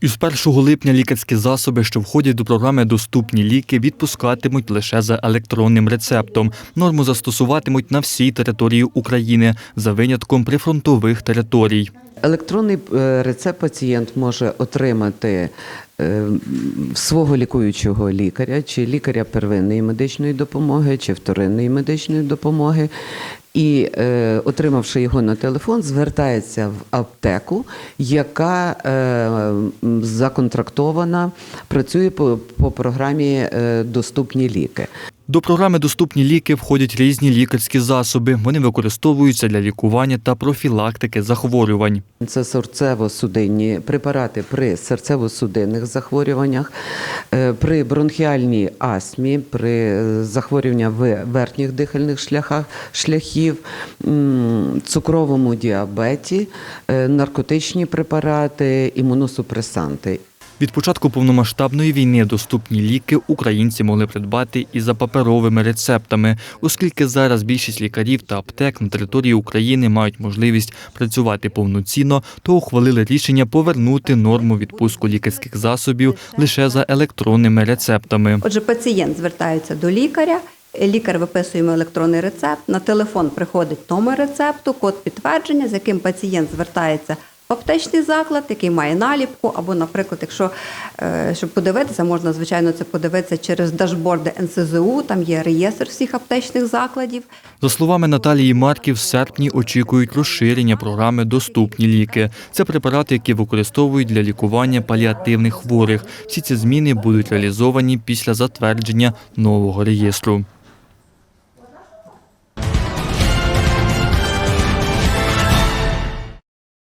Із 1 липня лікарські засоби, що входять до програми Доступні ліки, відпускатимуть лише за електронним рецептом. Норму застосуватимуть на всій території України за винятком прифронтових територій. Електронний е, рецепт пацієнт може отримати е, свого лікуючого лікаря, чи лікаря первинної медичної допомоги, чи вторинної медичної допомоги. І е, отримавши його на телефон, звертається в аптеку, яка е, законтрактована, працює по, по програмі е, Доступні ліки. До програми Доступні ліки входять різні лікарські засоби. Вони використовуються для лікування та профілактики захворювань. Це серцево-судинні препарати при серцево-судинних захворюваннях, е, при бронхіальній астмі, при захворюваннях верхніх дихальних шляхах, шляхів, цукровому діабеті, е, наркотичні препарати, імуносупресанти. Від початку повномасштабної війни доступні ліки українці могли придбати і за паперовими рецептами, оскільки зараз більшість лікарів та аптек на території України мають можливість працювати повноцінно, то ухвалили рішення повернути норму відпуску лікарських засобів лише за електронними рецептами. Отже, пацієнт звертається до лікаря. Лікар виписує електронний рецепт. На телефон приходить номер рецепту, код підтвердження, з яким пацієнт звертається аптечний заклад, який має наліпку. Або, наприклад, якщо е, щоб подивитися, можна звичайно це подивитися через дашборди НСЗУ. Там є реєстр всіх аптечних закладів. За словами Наталії Марків, в серпні очікують розширення програми Доступні ліки. Це препарати, які використовують для лікування паліативних хворих. Всі ці зміни будуть реалізовані після затвердження нового реєстру.